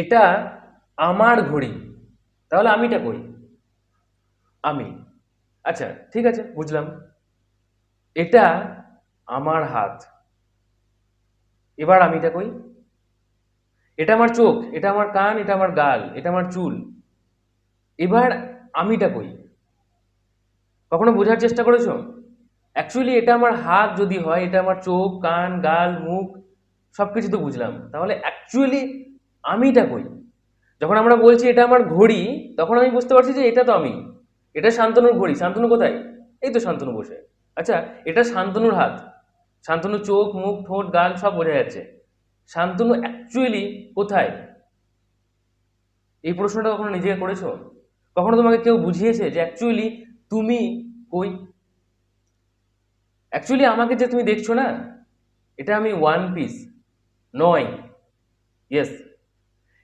এটা আমার ঘড়ি। তাহলে আমিটা কই আমি। আচ্ছা ঠিক আছে, বুঝলাম। এটা আমার হাত। এবার আমিটা কই এটা আমার চোখ, এটা আমার কান, এটা আমার গাল, এটা আমার চুল। এবার আমিটা কই কখনো বোঝার চেষ্টা করেছ? অ্যাকচুয়ালি এটা আমার হাত যদি হয়, এটা আমার চোখ, কান, গাল, মুখ সব কিছু তো বুঝলাম। তাহলে অ্যাকচুয়ালি আমিটা কই? যখন আমরা বলছি এটা আমার ঘড়ি, তখন আমি বুঝতে পারছি যে এটা তো আমি। এটা শান্তনুর ঘড়ি। শান্তনু কোথায়? এই তো শান্তনু বসে। আচ্ছা এটা শান্তনুর হাত। শান্তনু চোখ, মুখ, ঠোঁট, গাল সব বোঝা যাচ্ছে। শান্তনু অ্যাকচুয়ালি কোথায়? এই প্রশ্নটা কখনো নিজেকে করেছ? কখনো তোমাকে কেউ বুঝিয়েছে যে অ্যাকচুয়ালি তুমি কই? অ্যাকচুয়ালি আমাকে যে তুমি দেখছ না, এটা আমি ওয়ান পিস নয়। ইয়েস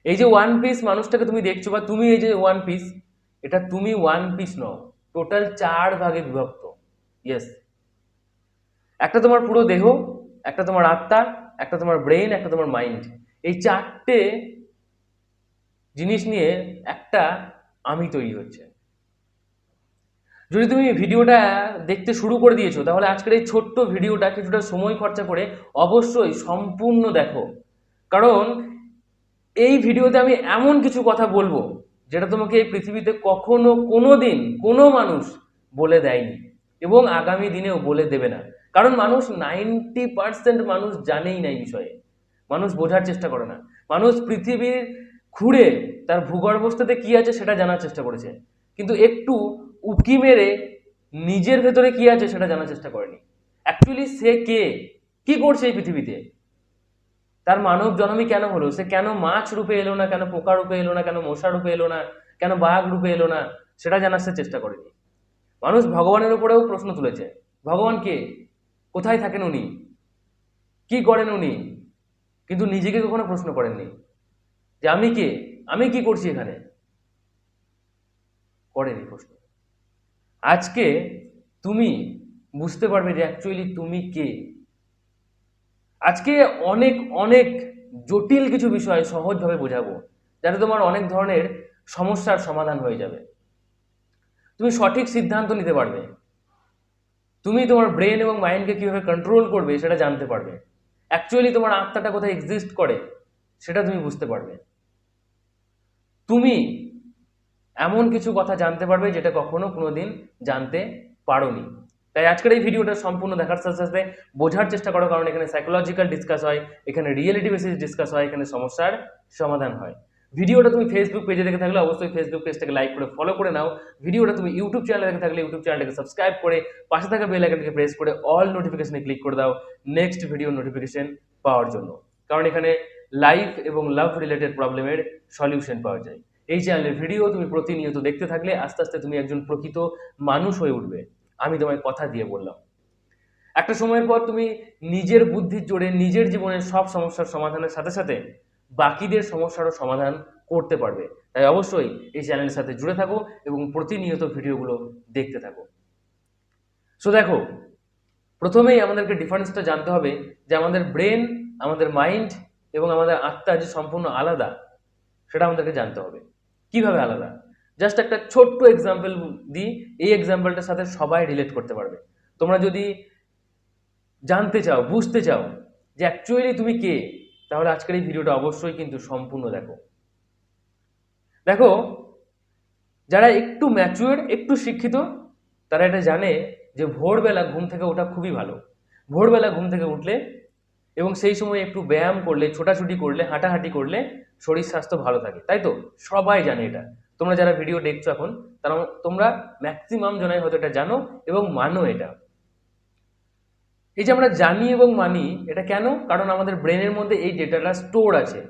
এই যে ওয়ান পিস মানুষটাকে তুমি দেখছ বা তুমি এই যে ওয়ান পিস এটা তুমি ওয়ান পিস নও টোটাল চার ভাগে বিভক্ত ইয়েস একটা তোমার পুরো দেহ একটা তোমার আত্মা একটা তোমার ব্রেন একটা তোমার মাইন্ড এই চারটে জিনিস নিয়ে একটা আমি তৈরি হচ্ছে। যদি তুমি ভিডিওটা দেখতে শুরু করে দিয়েছ তাহলে আজকের এই ছোট্ট ভিডিওটা কিছুটা সময় খরচা করে অবশ্যই সম্পূর্ণ দেখো। কারণ এই ভিডিওতে আমি এমন কিছু কথা বলব যেটা তোমাকে এই পৃথিবীতে কখনো কোনো দিন কোনো মানুষ বলে দেয়নি এবং আগামী দিনেও বলে দেবে না। কারণ মানুষ নাইনটি পার্সেন্ট মানুষ জানেই না এই বিষয়ে। মানুষ বোঝার চেষ্টা করে না। মানুষ পৃথিবীর ঘুরে তার ভূগর্ভস্থতে কি আছে সেটা জানার চেষ্টা করেছে। কিন্তু একটু উকি মেরে নিজের ভেতরে কি আছে সেটা জানার চেষ্টা করেনি। অ্যাকচুয়ালি সে কে? কি করছে এই পৃথিবীতে? তার মানব জন্মই কেন হলো? সে কেন মাছ রূপে এলো না? কেন পোকা রূপে এলো না? কেন মশা রূপে এলো না? কেন বাঘ রূপে এলো না? সেটা জানার সে চেষ্টা করেনি। মানুষ ভগবানের উপরেও প্রশ্ন তুলেছে। ভগবান কে? কোথায় থাকেন উনি? কি করেন উনি? কিন্তু নিজেকে কখনো প্রশ্ন করেননি। যে আমি কে? আমি কি করছি এখানে? করেনি প্রশ্ন। আজকে তুমি বুঝতে পারবে যে অ্যাকচুয়ালি তুমি কে। আজকে অনেক অনেক জটিল কিছু বিষয় সহজভাবে বোঝাবো, যাতে তোমার অনেক ধরনের সমস্যার সমাধান হয়ে যাবে। তুমি সঠিক সিদ্ধান্ত নিতে পারবে। তুমি তোমার ব্রেন এবং মাইন্ডকে কীভাবে কন্ট্রোল করবে সেটা জানতে পারবে। অ্যাকচুয়ালি তোমার আত্মাটা কোথায় এক্সিস্ট করে, সেটা তুমি বুঝতে পারবে। তুমি এমন কিছু কথা জানতে পারবে যেটা কখনো কোনোদিন জানতে পারোনি। তাই আজকের এই ভিডিওটা সম্পূর্ণ দেখার সাথে সাথে বোঝার চেষ্টা করো, কারণ এখানে সাইকোলজিক্যাল ডিসকাস হয়, এখানে রিয়েলিটি বেসিস ডিসকাস হয়, এখানে সমস্যার সমাধান হয়। ভিডিওটা তুমি ফেসবুক পেজে দেখে থাকলে অবশ্যই ফেসবুক পেজটাকে লাইক করে ফলো করে নাও। ভিডিওটা তুমি ইউটিউব চ্যানেলে দেখে থাকলে ইউটিউব চ্যানেলটাকে সাবস্ক্রাইব করে পাশে থাকা বেল আইকনকে প্রেস করে অল নোটিফিকেশনে ক্লিক করে দাও নেক্সট ভিডিও নোটিফিকেশন পাওয়ার জন্য। কারণ এখানে লাইফ এবং লাভ রিলেটেড প্রবলেমের সলিউশন পাওয়া যায়। এই চ্যানেলের ভিডিও তুমি প্রতিনিয়ত দেখতে থাকলে আস্তে আস্তে তুমি একজন প্রকৃত মানুষ হয়ে উঠবে। আমি তোমায় কথা দিয়ে বললাম। একটা সময়ের পর তুমি নিজের বুদ্ধির জোরে নিজের জীবনের সব সমস্যার সমাধানের সাথে সাথে বাকিদের সমস্যারও সমাধান করতে পারবে। তাই অবশ্যই এই চ্যানেলের সাথে জুড়ে থাকো এবং প্রতিনিয়ত ভিডিওগুলো দেখতে থাকো। সো দেখো, প্রথমেই আমাদেরকে ডিফারেন্সটা জানতে হবে যে আমাদের ব্রেন আমাদের মাইন্ড এবং আমাদের আত্মা যে সম্পূর্ণ আলাদা, সেটা আমাদেরকে জানতে হবে। কীভাবে আলাদা? জাস্ট একটা ছোট্ট এক্সাম্পল দিই, এই এক্সাম্পলটার সাথে সবাই রিলেট করতে পারবে। তোমরা যদি জানতে চাও, বুঝতে চাও যে অ্যাকচুয়ালি তুমি কে, তাহলে আজকের এই ভিডিওটা অবশ্যই কিন্তু সম্পূর্ণ দেখো। দেখো, যারা একটু ম্যাচুয়ার একটু শিক্ষিত, তারা এটা জানে যে ভোরবেলা ঘুম থেকে ওঠা খুবই ভালো। ভোরবেলা ঘুম থেকে উঠলে এবং সেই সময় একটু ব্যায়াম করলে, ছোটাছুটি করলে, হাঁটাহাঁটি করলে শরীর স্বাস্থ্য ভালো থাকে, তাই তো? সবাই জানে এটা। তোমরা যারা ভিডিও দেখছ এখন, তারা তোমরা ম্যাক্সিমাম জনাই হয়তো এটা জানো এবং মানো এটা। এই যে আমরা জানি এবং মানি, এটা কেন? কারণ আমাদের ব্রেনের মধ্যে এই ডেটাটা স্টোর আছে।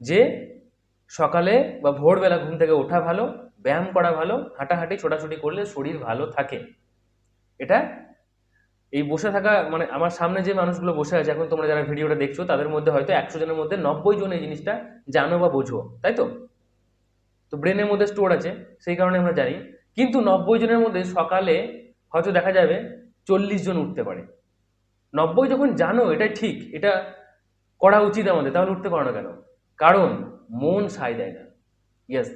যে সকালে বা ভোরবেলা ঘুম থেকে ওঠা ভালো, ব্যায়াম করা ভালো, হাঁটাহাঁটি, ছোটাছুটি করলে শরীর ভালো থাকে। এটা এই বসে থাকা মানে আমার সামনে যে মানুষগুলো বসে আছে, এখন তোমরা যারা ভিডিওটা দেখছ, তাদের মধ্যে হয়তো একশো জনের মধ্যে নব্বই জন এই জিনিসটা জানো বা বোঝো, তাই তো? তো ব্রেনের মধ্যে স্টোর আছে, সেই কারণে আমরা জানি। কিন্তু নব্বই জনের মধ্যে সকালে হয়তো দেখা যাবে চল্লিশ জন উঠতে পারে। নব্বই যখন জানো, এটাই ঠিক, এটা করা উচিত আমাদের, তাহলে উঠতে পারো না কেন? কারণ মন সায় দেয় না। ইয়েস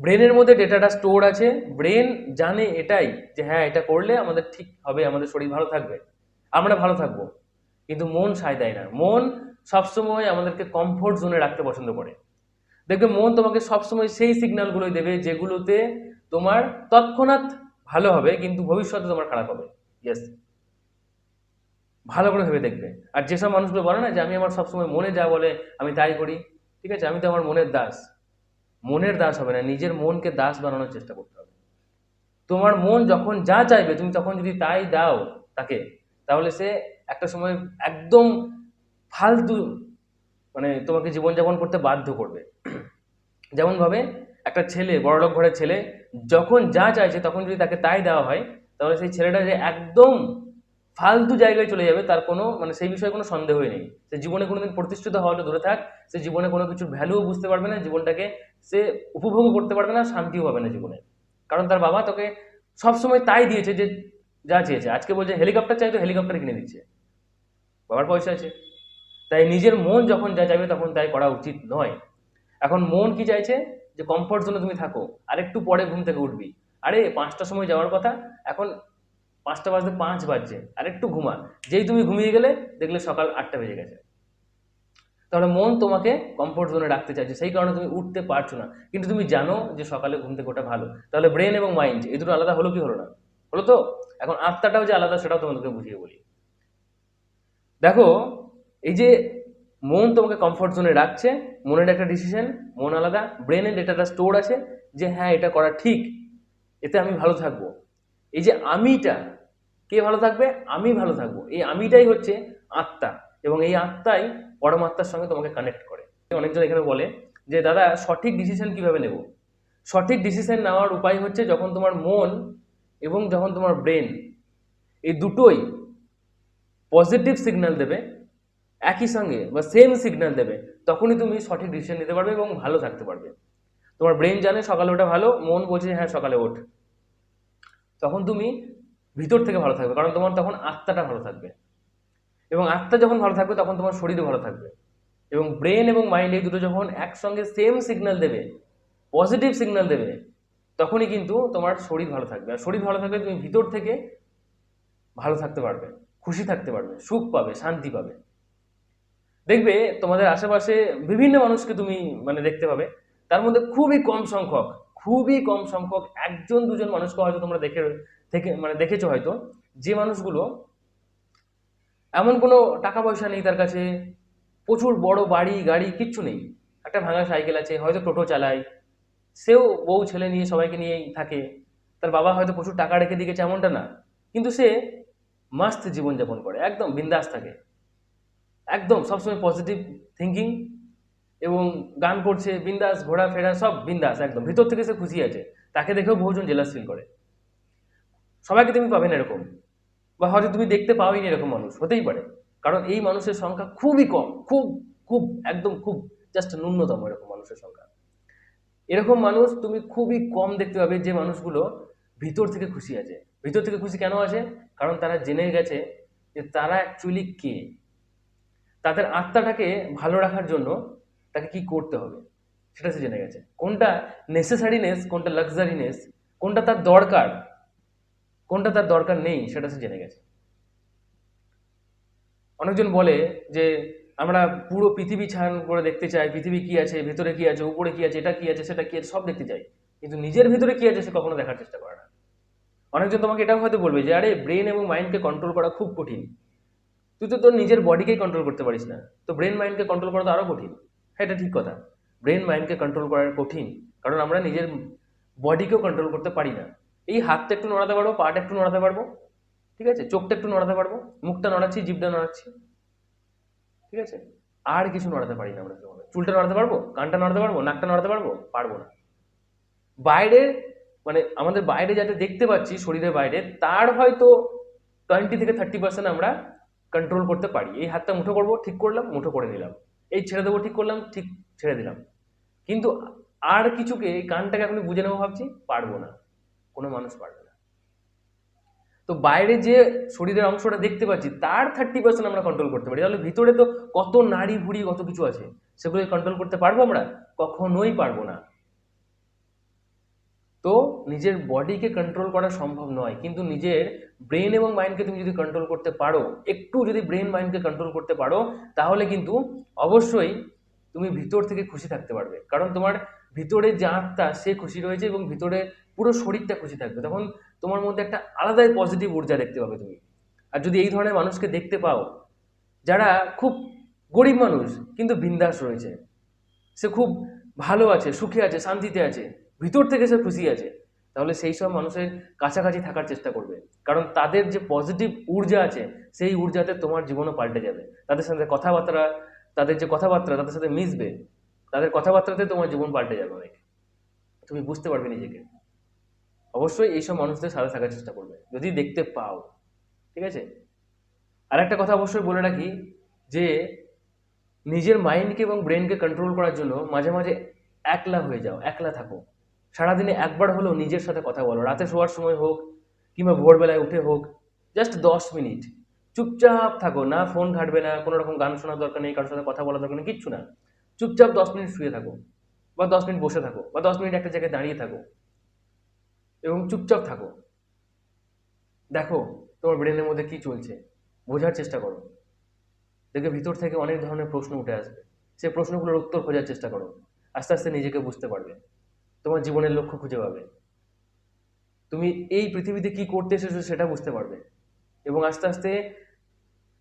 ব্রেনের মধ্যে ডেটাটা স্টোর আছে ব্রেন জানে এটাই যে হ্যাঁ এটা করলে আমাদের ঠিক হবে, আমাদের শরীর ভালো থাকবে, আমরা ভালো থাকব। কিন্তু মন সায় দেয় না। মন সবসময় আমাদেরকে কমফোর্ট জোনে রাখতে পছন্দ করে। দেখবে মন তোমাকে সবসময় সেই সিগন্যালগুলোই দেবে যেগুলোতে তোমার তৎক্ষণাৎ ভালো হবে, কিন্তু ভবিষ্যতে তোমার খারাপ হবে। ইয়েস ভালো করে ভেবে দেখবে। আর যেসব মানুষগুলো বলে না যে, আমি আমার সবসময় মনে যা বলে, আমি তাই করি। ঠিক আছে, আমি তো আমার মনের দাস। মনের দাস হবে না, নিজের মনকে দাস বানানোর চেষ্টা করতে হবে। তোমার মন যখন যা চাইবে, তুমি তখন যদি তাই দাও তাকে, তাহলে সে একটা সময় একদম ফালতু মানে তোমাকে জীবনযাপন করতে বাধ্য করবে। যেমন ভাবে একটা ছেলে, বড়লোক ঘরের ছেলে, যখন যা চাইছে, তখন যদি তাকে তাই দেওয়া হয়, তাহলে সেই ছেলেটা যে একদম ফালতু জায়গায় চলে যাবে, তার কোনো মানে সেই বিষয়ে কোনো সন্দেহই নেই। সে জীবনে কোনোদিন প্রতিষ্ঠিত হওয়াটা দূরে থাক, সে জীবনে কোনো কিছুর ভ্যালুও বুঝতে পারবে না, জীবনটাকে সে উপভোগ করতে পারবে না, শান্তিও পাবে না জীবনে। কারণ তার বাবা তোকে সবসময় তাই দিয়েছে যে যা চেয়েছে। আজকে বলছে, হেলিকপ্টার চাই তো হেলিকপ্টার কিনে দিচ্ছে। বাবার পয়সা আছে। তাই নিজের মন যখন যা চাইবে, তখন তাই করা উচিত নয়। এখন মন কি চাইছে? যে কমফর্ট জোনে তুমি থাকো আর একটু পরে ঘুম থেকে উঠবি। আরে, পাঁচটার সময় যাওয়ার কথা, এখন পাঁচটা বাজতে পাঁচ বাজছে আর একটু ঘুমা। যেই তুমি ঘুমিয়ে গেলে, দেখলে সকাল আটটা বেজে গেছে। তাহলে মন তোমাকে কমফোর্ট জোনে রাখতে চাইছে, সেই কারণে তুমি উঠতে পারছ না। কিন্তু তুমি জানো যে সকালে ঘুম থেকে ওটা ভালো। তাহলে ব্রেন এবং মাইন্ড এই দুটো আলাদা হলো কি হলো না? হলো তো? এখন আত্মাটাও যে আলাদা, সেটাও তোমাদেরকে বুঝিয়ে বলি। দেখো, এই যে মন তোমাকে কমফোর্ট জোনে রাখছে, মনের একটা ডিসিশন মন আলাদা ব্রেনের ডেটাটা স্টোর আছে যে হ্যাঁ এটা করা ঠিক, এতে আমি ভালো থাকব। এই যে আমিটা, কে ভালো থাকবে? আমি ভালো থাকব। এই আমিটাই হচ্ছে আত্মা এবং এই আত্মাই পরমাত্মার সঙ্গে তোমাকে কানেক্ট করে। অনেকজন এখানে বলে যে, দাদা, সঠিক ডিসিশন কীভাবে নেব? সঠিক ডিসিশন নেওয়ার উপায় হচ্ছে যখন তোমার মন এবং যখন তোমার ব্রেন এই দুটোই পজিটিভ সিগন্যাল দেবে একই সঙ্গে বা সেম সিগন্যাল দেবে, তখনই তুমি সঠিক ডিসিশন নিতে পারবে এবং ভালো থাকতে পারবে। তোমার ব্রেন জানে সকালে ওঠা ভালো, মন বলছে হ্যাঁ সকালে ওঠ। তখন তুমি ভিতর থেকে ভালো থাকবে, কারণ তোমার তখন আত্মাটা ভালো থাকবে। এবং আত্মা যখন ভালো থাকবে, তখন তোমার শরীরও ভালো থাকবে। এবং ব্রেন এবং মাইন্ড এই দুটো যখন একসঙ্গে সেম সিগন্যাল দেবে পজিটিভ সিগন্যাল দেবে, তখনই কিন্তু তোমার শরীর ভালো থাকবে। আর শরীর ভালো থাকলে তুমি ভিতর থেকে ভালো থাকতে পারবে, খুশি থাকতে পারবে, সুখ পাবে, শান্তি পাবে। দেখবে তোমাদের আশেপাশে বিভিন্ন মানুষকে তুমি মানে দেখতে পাবে। তার মধ্যে খুবই কম সংখ্যক, খুবই কম সংখ্যক একজন, দুজন মানুষকে হয়তো তোমরা দেখে, থেকে মানে দেখেছ হয়তো। যে মানুষগুলো এমন কোনো টাকা পয়সা নেই তার কাছে, প্রচুর বড় বাড়ি, গাড়ি, কিচ্ছু নেই। একটা ভাঙা সাইকেল আছে, হয়তো টোটো চালায়। সেও বউ, ছেলে নিয়ে সবাইকে নিয়েই থাকে। তার বাবা হয়তো প্রচুর টাকা রেখে দিয়ে গেছে এমনটা না। কিন্তু সে মাস্ত জীবনযাপন করে, একদম বিন্দাস থাকে। একদম সবসময় পজিটিভ থিঙ্কিং এবং গান করছে, বিন্দাস ঘোরাফেরা সব বিন্দাস একদম। ভিতর থেকে সে খুশি আছে। তাকে দেখেও বহুজন জেলাস ফিল করে। সবাইকে তুমি পাবে না এরকম। বা হয়তো তুমি দেখতে পাওই না এরকম মানুষ, হতেই পারে। কারণ এই মানুষের সংখ্যা খুবই কম, খুব খুব, একদম খুব জাস্ট ন্যূনতম এরকম মানুষের সংখ্যা। এরকম মানুষ তুমি খুবই কম দেখতে পাবে যে মানুষগুলো ভিতর থেকে খুশি আছে। ভিতর থেকে খুশি কেন আছে কারণ তারা জেনে গেছে যে তারা অ্যাকচুয়ালি কে। তাদের আত্মাটাকে ভালো রাখার জন্য তাকে কি করতে হবে? সেটা সে জেনে গেছে। কোনটা নেসেসারিনেস কোনটা লাক্সারিনেস কোনটা তার দরকার, কোনটা তার দরকার নেই সেটা সে জেনে গেছে। অনেকজন বলে যে, আমরা পুরো পৃথিবী ছান করে দেখতে চাই, পৃথিবী কি আছে, ভেতরে কি আছে, উপরে কি আছে, এটা কি আছে, সেটা কি আছে, সব দেখতে চাই। কিন্তু নিজের ভিতরে কি আছে সে কখনো দেখার চেষ্টা করে না। অনেকজন তোমাকে এটাও হয়তো বলবে যে, আরে ব্রেন এবং মাইন্ডকে কন্ট্রোল করা খুব কঠিন। তুই তো তোর নিজের বডিকেই কন্ট্রোল করতে পারিস না। তো ব্রেন মাইন্ডকে কন্ট্রোল করা তো আরও কঠিন। হ্যাঁ এটা ঠিক কথা। ব্রেন মাইন্ডকে কন্ট্রোল করা কঠিন, কারণ আমরা নিজের বডিকেও কন্ট্রোল করতে পারি না। এই হাতটা একটু নড়াতে পারব, পাটা একটু নড়াতে পারব, ঠিক আছে? চোখটা একটু নড়াতে পারব, মুখটা নড়াচ্ছি, জিভটা নড়াচ্ছি, ঠিক আছে? আর কিছু নড়াতে পারি না আমরা চুলটা নড়াতে পারব, কানটা নড়াতে পারব, নাকটা নড়াতে পারব? পারব না। বাইরে মানে আমাদের বাইরে যাতে দেখতে পাচ্ছি, শরীরের বাইরে, তার হয়তো টোয়েন্টি থেকে থার্টি পার্সেন্ট আমরা কন্ট্রোল করতে পারি। এই হাতটা মুঠো করব, ঠিক করলাম, মুঠো করে নিলাম। এই ছেড়ে দেবো, ঠিক করলাম, ঠিক ছেড়ে দিলাম। কিন্তু আর কিছুকে এই কানটাকে এখন বুঝে নেব ভাবছি, পারব না। কোনো মানুষ পারবে না। তো তো বাইরে যে শরীরের অংশটা দেখতে পাচ্ছি, তার থার্টি পার্সেন্ট আমরা কন্ট্রোল করতে পারি। তাহলে ভিতরে তো কত নাড়ি ভুড়ি কত কিছু আছে সেগুলোকে কন্ট্রোল করতে পারব আমরা? কখনোই পারব না। তো নিজের বডিকে কন্ট্রোল করা সম্ভব নয়। কিন্তু নিজের ব্রেন এবং মাইন্ডকে তুমি যদি কন্ট্রোল করতে পারো, একটু যদি ব্রেন মাইন্ডকে কন্ট্রোল করতে পারো, তাহলে কিন্তু অবশ্যই তুমি ভিতর থেকে খুশি থাকতে পারবে। কারণ তোমার ভিতরে যে আত্মা, সে খুশি রয়েছে এবং ভিতরে পুরো শরীরটা খুশি থাকবে। তখন তোমার মধ্যে একটা আলাদাই পজিটিভ ঊর্জা দেখতে পাবে তুমি। আর যদি এই ধরনের মানুষকে দেখতে পাও, যারা খুব গরিব মানুষ, কিন্তু বিন্দাস রয়েছে, সে খুব ভালো আছে, সুখে আছে, শান্তিতে আছে ভিতর থেকে সে খুশি আছে, তাহলে সেই সব মানুষের কাছাকাছি থাকার চেষ্টা করবে। কারণ তাদের যে পজিটিভ ঊর্জা আছে, সেই ঊর্জাতে তোমার জীবনও পাল্টে যাবে। তাদের সাথে কথাবার্তা, তাদের যে কথাবার্তা, তাদের সাথে মিশবে, তাদের কথাবার্তাতে তোমার জীবন পাল্টে যাবে অনেক। তুমি বুঝতে পারবে নিজেকে। অবশ্যই এইসব মানুষদের সাথে থাকার চেষ্টা করবে, যদি দেখতে পাও। ঠিক আছে? আর একটা কথা অবশ্যই বলে রাখি, যে নিজের মাইন্ডকে এবং ব্রেনকে কন্ট্রোল করার জন্য মাঝে মাঝে একলা হয়ে যাও, একলা থাকো। সারাদিনে একবার হলেও নিজের সাথে কথা বলো। রাতে শোয়ার সময় হোক কিংবা ভোরবেলায় উঠে হোক জাস্ট দশ মিনিট। চুপচাপ থাকো, না ফোন ঘাটবে না, কোনো রকম গান শোনার দরকার নেই, কারোর সাথে কথা বলার দরকার নেই, কিচ্ছু না। চুপচাপ দশ মিনিট শুয়ে থাকো বা দশ মিনিট বসে থাকো বা দশ মিনিট একটা জায়গায় দাঁড়িয়ে থাকো এবং চুপচাপ থাকো। দেখো তোমার ব্রেনের মধ্যে কি চলছে, বোঝার চেষ্টা করো। দেখবে ভিতর থেকে অনেক ধরনের প্রশ্ন উঠে আসবে। সেই প্রশ্নগুলোর উত্তর খোঁজার চেষ্টা করো। আস্তে আস্তে নিজেকে বুঝতে পারবে। তোমার জীবনের লক্ষ্য খুঁজে পাবে। তুমি এই পৃথিবীতে কি করতে এসেছ সেটা বুঝতে পারবে। এবং আস্তে আস্তে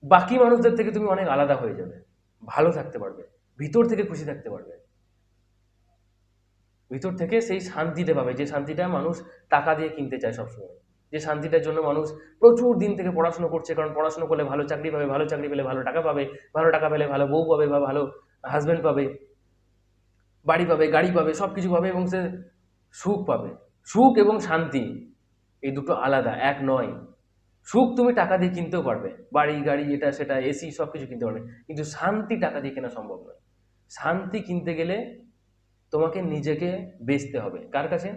বাকি মানুষদের থেকে তুমি অনেক আলাদা হয়ে যাবে। ভালো থাকতে পারবে। ভিতর থেকে খুশি থাকতে পারবে। ভিতর থেকে সেই শান্তিটা পাবে। যে শান্তিটা মানুষ টাকা দিয়ে কিনতে চায় সবসময়। যে শান্তিটার জন্য মানুষ প্রচুর দিন থেকে পড়াশোনা করছে। কারণ পড়াশোনা করলে ভালো চাকরি পাবে, ভালো চাকরি পেলে ভালো টাকা পাবে, ভালো টাকা পেলে ভালো বউ পাবে বা ভালো হাজব্যান্ড পাবে। বাড়ি পাবে, গাড়ি পাবে সব কিছু পাবে এবং সে সুখ পাবে। সুখ এবং শান্তি, এই দুটো আলাদা, এক নয়। সুখ তুমি টাকা দিয়ে কিনতেও পারবে। বাড়ি, গাড়ি, এটা, সেটা, এসি সব কিছু কিনতে পারবে। কিন্তু শান্তি টাকা দিয়ে কেনা সম্ভব নয়। শান্তি কিনতে গেলে তোমাকে নিজেকে বেচতে হবে। কার কাছে?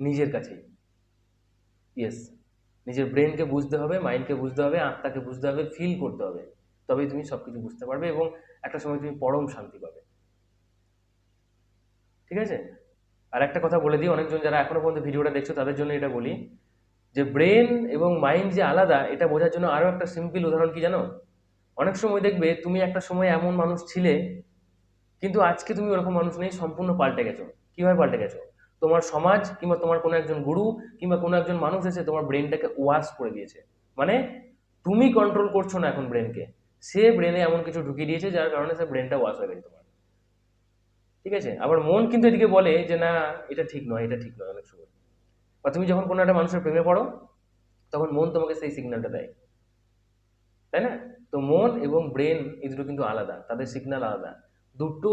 নিজের কাছেই। ইয়েস নিজের ব্রেনকে বুঝতে হবে মাইন্ডকে বুঝতে হবে, আত্মাকে বুঝতে হবে ফিল করতে হবে। তবেই তুমি সব কিছু বুঝতে পারবে এবং একটা সময় তুমি পরম শান্তি পাবে। ঠিক আছে? আর একটা কথা বলে দিই, অনেকজন যারা এখনও পর্যন্ত ভিডিওটা দেখছ তাদের জন্য এটা বলি। যে ব্রেন এবং মাইন্ড যে আলাদা, এটা বোঝার জন্য আরও একটা সিম্পল উদাহরণ কি জানো? অনেক সময় দেখবে তুমি একটা সময় এমন মানুষ ছিলে, কিন্তু আজকে তুমি ওরকম মানুষ নেই, সম্পূর্ণ পাল্টে গেছো। কীভাবে পাল্টে গেছো? তোমার সমাজ কিংবা তোমার কোনো একজন গুরু কিংবা কোনো একজন মানুষ এসে তোমার ব্রেনটাকে ওয়াশ করে দিয়েছে। মানে তুমি কন্ট্রোল করছ না এখন ব্রেনকে সে ব্রেনে এমন কিছু ঢুকিয়ে দিয়েছে, যার কারণে সে ব্রেনটা ওয়াশ হয়ে গেছে তোমার। ঠিক আছে? আবার মন কিন্তু এদিকে বলে যে, না, এটা ঠিক নয়, এটা ঠিক নয়, অনেক সময় বা তুমি যখন কোনো একটা মানুষের প্রেমে পড়ো, তখন মন তোমাকে সেই সিগন্যালটা দেয়। তাই না? তো মন এবং ব্রেন এই দুটো কিন্তু আলাদা, তাদের সিগন্যাল আলাদা। দুটো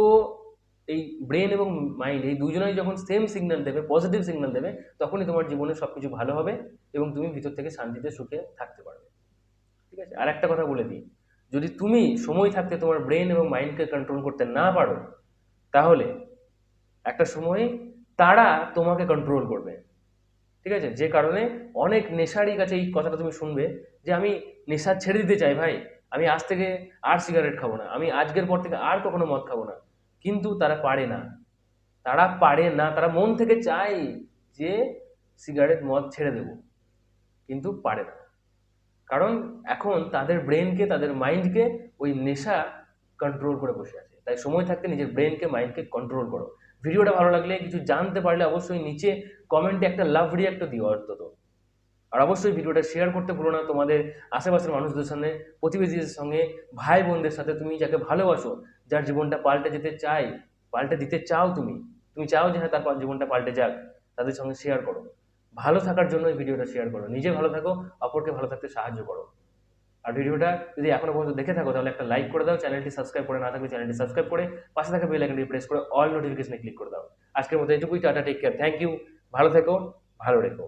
এই ব্রেন এবং মাইন্ড এই দুজনেই যখন সেম সিগন্যাল দেবে পজিটিভ সিগন্যাল দেবে, তখনই তোমার জীবনে সব কিছু ভালো হবে এবং তুমি ভিতর থেকে শান্তিতে, সুখে থাকতে পারবে। ঠিক আছে? আর একটা কথা বলে দিই, যদি তুমি সময় থাকতে তোমার ব্রেন এবং মাইন্ডকে কন্ট্রোল করতে না পারো তাহলে একটা সময় তারা তোমাকে কন্ট্রোল করবে। ঠিক আছে? যে কারণে অনেক নেশারই কাছে এই কথাটা তুমি শুনবে যে, আমি নেশা ছেড়ে দিতে চাই ভাই। আমি আজ থেকে আর সিগারেট খাব না। আমি আজকের পর থেকে আর কখনো মদ খাব না। কিন্তু তারা পারে না। তারা পারে না। তারা মন থেকে চায় যে সিগারেট মদ ছেড়ে দেব। কিন্তু পারে না। কারণ এখন তাদের ব্রেনকে তাদের মাইন্ডকে ওই নেশা কন্ট্রোল করে বসে আছে। তাই সময় থাকতে নিজের ব্রেনকে মাইন্ডকে কন্ট্রোল করো। ভিডিওটা ভালো লাগলে কিছু জানতে পারলে অবশ্যই নিচে কমেন্টে একটা লাভ রিয়াক্টও দিও অন্তত। আর অবশ্যই ভিডিওটা শেয়ার করতে ভুলো না তোমাদের আশেপাশের মানুষদের সঙ্গে, প্রতিবেশীদের সঙ্গে ভাই বোনদের সাথে তুমি যাকে ভালোবাসো, যার জীবনটা পাল্টে যেতে চাই, পাল্টে দিতে চাও তুমি তুমি চাও যে হ্যাঁ তার জীবনটা পাল্টে যাক, তাদের সঙ্গে শেয়ার করো। ভালো থাকার জন্য এই ভিডিওটা শেয়ার করো। নিজে ভালো থাকো, অপরকে ভালো থাকতে সাহায্য করো। আর ভিডিওটা যদি এখনও পর্যন্ত দেখে থাকো, তাহলে একটা লাইক করে দাও চ্যানেলটি সাবস্ক্রাইব করে না থাকলে চ্যানেলটি সাবস্ক্রাইব করে পাশে থাকা বেল আইকনটি প্রেস করে অল নোটিফিকেশনে ক্লিক করে দাও। আজকের মতো এটুকুই tata take care thank you ভালো থেকো, ভালো রেখো।